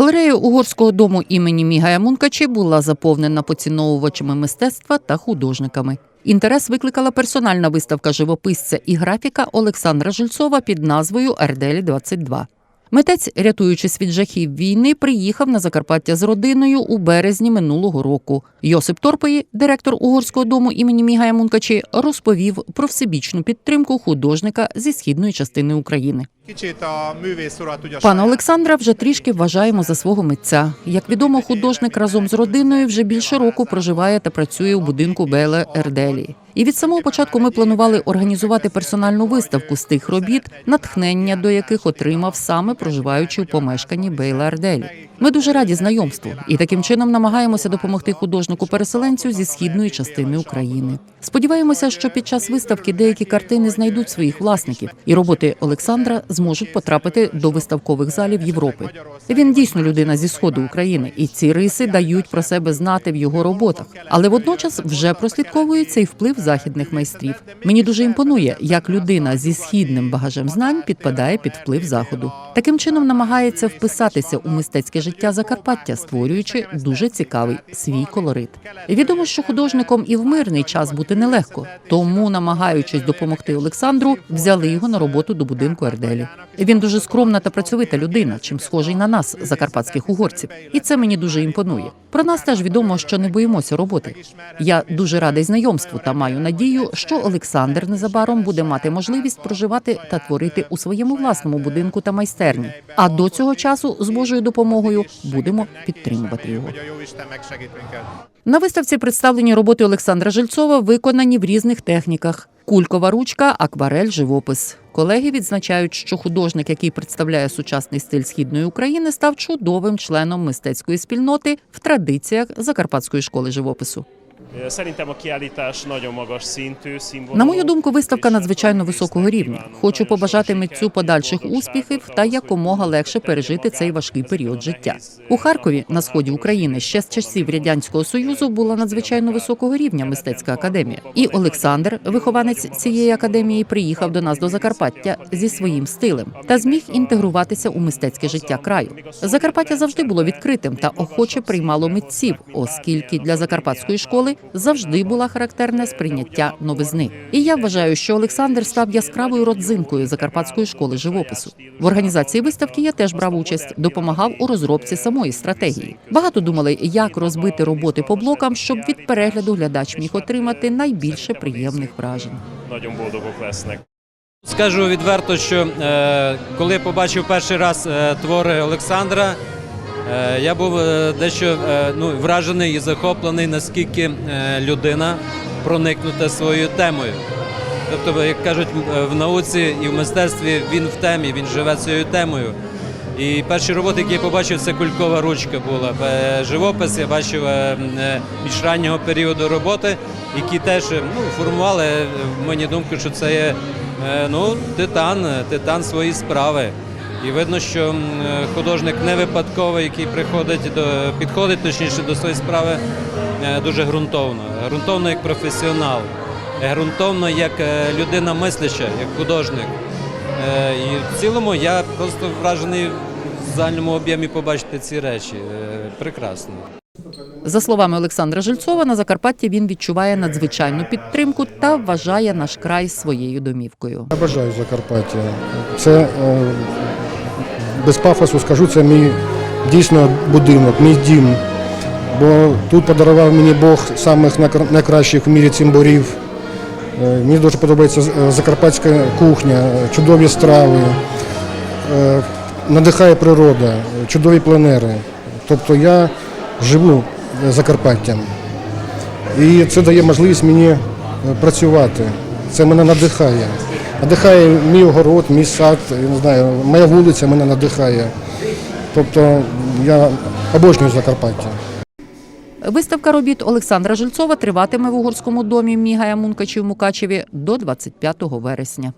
Галерея угорського дому імені Мігая Мункачі була заповнена поціновувачами мистецтва та художниками. Інтерес викликала персональна виставка живописця і графіка Олександра Жильцова під назвою Арделі 22 Митець, рятуючись від жахів війни, приїхав на Закарпаття з родиною у березні минулого року. Йосип Торпої, директор угорського дому імені Мігая Мункачі, розповів про всебічну підтримку художника зі східної частини України. Пана Олександра вже трішки вважаємо за свого митця. Як відомо, художник разом з родиною вже більше року проживає та працює у будинку Беле Ерделі. І від самого початку ми планували організувати персональну виставку з тих робіт, натхнення до яких отримав саме проживаючи у помешканні Бейла Ерделі. Ми дуже раді знайомству і таким чином намагаємося допомогти художнику-переселенцю зі східної частини України. Сподіваємося, що під час виставки деякі картини знайдуть своїх власників, і роботи Олександра зможуть потрапити до виставкових залів Європи. Він дійсно людина зі сходу України, і ці риси дають про себе знати в його роботах. Але водночас вже прослідковується і вплив західних майстрів. Мені дуже імпонує, як людина зі східним багажем знань підпадає під вплив заходу. Таким чином намагається вписатися у мистецьке життя Закарпаття, створюючи дуже цікавий свій колорит. Відомо, що художником і в мирний час бути нелегко, тому, намагаючись допомогти Олександру, взяли його на роботу до будинку Ерделі. Він дуже скромна та працьовита людина, чим схожий на нас, закарпатських угорців, і це мені дуже імпонує. Про нас теж відомо, що не боїмося роботи. Я дуже радий знайомству та маю надію, що Олександр незабаром буде мати можливість проживати та творити у своєму власному будинку та майстерні. А до цього часу з Божою допомогою будемо підтримувати його. На виставці представлені роботи Олександра Жильцова, виконані в різних техніках: кулькова ручка, акварель, живопис. Колеги відзначають, що художник, який представляє сучасний стиль східної України, став чудовим членом мистецької спільноти в традиціях Закарпатської школи живопису. Színvonalú. На мою думку, виставка надзвичайно високого рівня. Хочу побажати митцю подальших успіхів та якомога легше пережити цей важкий період життя. У Харкові на сході України ще з часів радянського союзу була надзвичайно високого рівня мистецька академія. І Олександр, вихованець цієї академії, приїхав до нас до Закарпаття зі своїм стилем та зміг інтегруватися у мистецьке життя краю. Закарпаття завжди було відкритим та охоче приймало митців, оскільки для закарпатської школи завжди була характерне сприйняття новизни. І я вважаю, що Олександр став яскравою родзинкою закарпатської школи живопису. В організації виставки я теж брав участь, допомагав у розробці самої стратегії. Багато думали, як розбити роботи по блокам, щоб від перегляду глядач міг отримати найбільше приємних вражень. Скажу відверто, що е, коли побачив перший раз е, твори Олександра, я був е, дещо е, ну, вражений і захоплений, наскільки е, людина проникнута своєю темою. Тобто, як кажуть, е, в науці і в мистецтві він в темі, він живе цією темою. І перші роботи, які я побачив, це кулькова ручка була. Е, Живопис я бачив е, е, більш раннього періоду роботи, які теж е, ну, формували е, в мені думку, що це є е, ну, титан, е, титан свої справи. І видно, що е, художник не випадковий, який приходить до підходить точніше до своєї справи е, дуже ґрунтовно. Ґрунтовно як професіонал, е, ґрунтовно як людина мисляча, як художник. І в цілому я просто вражений в загальному об'ємі побачити ці речі. Прекрасно. За словами Олександра Жильцова, на Закарпатті він відчуває надзвичайну підтримку та вважає наш край своєю домівкою. Я бажаю Закарпаття. Це без пафосу скажу, це мій дійсно будинок, мій дім. Бо тут подарував мені Бог самих найкращих в мірі цимборів. Е, Мені дуже подобається е, закарпатська кухня, чудові страви, е, надихає природа, чудові пленери. Тобто я живу Закарпаттям. І це дає можливість мені працювати. Це мене надихає. Надихає мій огород, мій сад, я не знаю, моя вулиця мене надихає. Тобто я обожнюю Закарпаття. Виставка робіт Олександра Жильцова триватиме в угорському домі Мігая Мункачі в Мукачеві до 25 вересня.